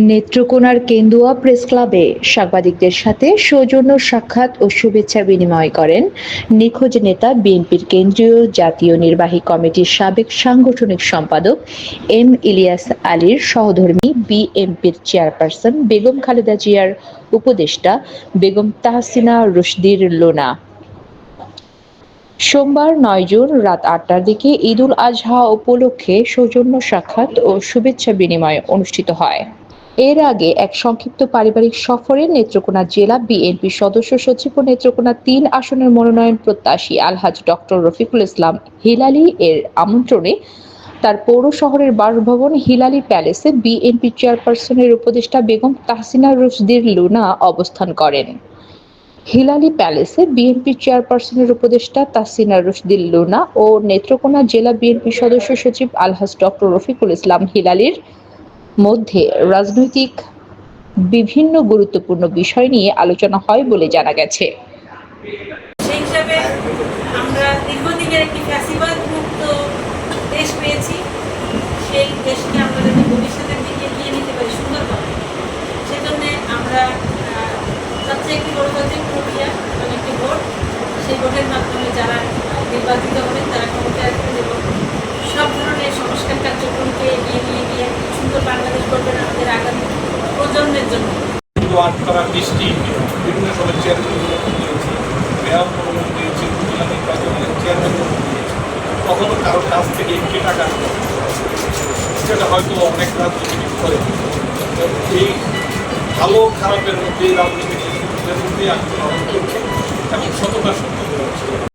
নেত্রকোনার কেন্দুয়া প্রেস ক্লাবে সাংবাদিকদের সাথে সৌজন্য সাক্ষাৎ ও শুভেচ্ছা বিনিময় করেন নিখোঁজ নেতা বিএনপির কেন্দ্রীয় জাতীয় নির্বাহী কমিটির সাবেক সাংগঠনিক সম্পাদক এম ইলিয়াস আলীর সহধর্মী বিএনপির চেয়ারপারসন বেগম খালেদা জিয়ার উপদেষ্টা বেগম তাহসিনা রুশদির লোনা। সোমবার নয় জুন রাত আটটার দিকে ঈদ উল আজহা উপলক্ষে সৌজন্য সাক্ষাৎ ও শুভেচ্ছা বিনিময় অনুষ্ঠিত হয়। এর আগে এক সংক্ষিপ্ত পারিবারিক সফরে নেত্রকোনা জেলা বিএনপি সদস্য সচিব ও নেত্রকোনা তিন আসনের মনোনয়ন প্রত্যাশী আলহাজ ডক্টর রফিকুল ইসলাম হিলালি এর আমন্ত্রণে তার পৌর শহরের বাসভবন হিলালি প্যালেসে বিএনপি চেয়ারপারসনের উপদেষ্টা বেগম তাহসিনা রুশদির লুনা অবস্থান করেন। হিলালি প্যালেসে বিএনপি চেয়ারপারসনের উপদেষ্টা তাসিনা রশদিল লুনা ও নেত্রকোনা জেলা বিএনপি সদস্য সচিব আলহাজ ডক্টর রফিকুল ইসলাম হিলালির মধ্যে রাজনৈতিক বিভিন্ন গুরুত্বপূর্ণ বিষয় নিয়ে আলোচনা হয় বলে জানা গেছে। সেই হিসাবে আমরা একটি দেশ পেয়েছি। সেই দেশকে আমরা যাতে ভবিষ্যতের দিকে এগিয়ে নিতে পারি সুন্দরভাবে। সেজন্য আমরা সবচেয়ে একটি কিন্তু আটপাড়া বৃষ্টি বিভিন্ন সময় চেয়ারম্যানগুলো দিয়েছি চেয়ারম্যান কখনো কারোর কাছ থেকে একটি টাকা সেটা হয়তো অনেক রাজনীতি করে এই ভালো খারাপের মধ্যে রাজনীতি মধ্যে এবং সততা সত্য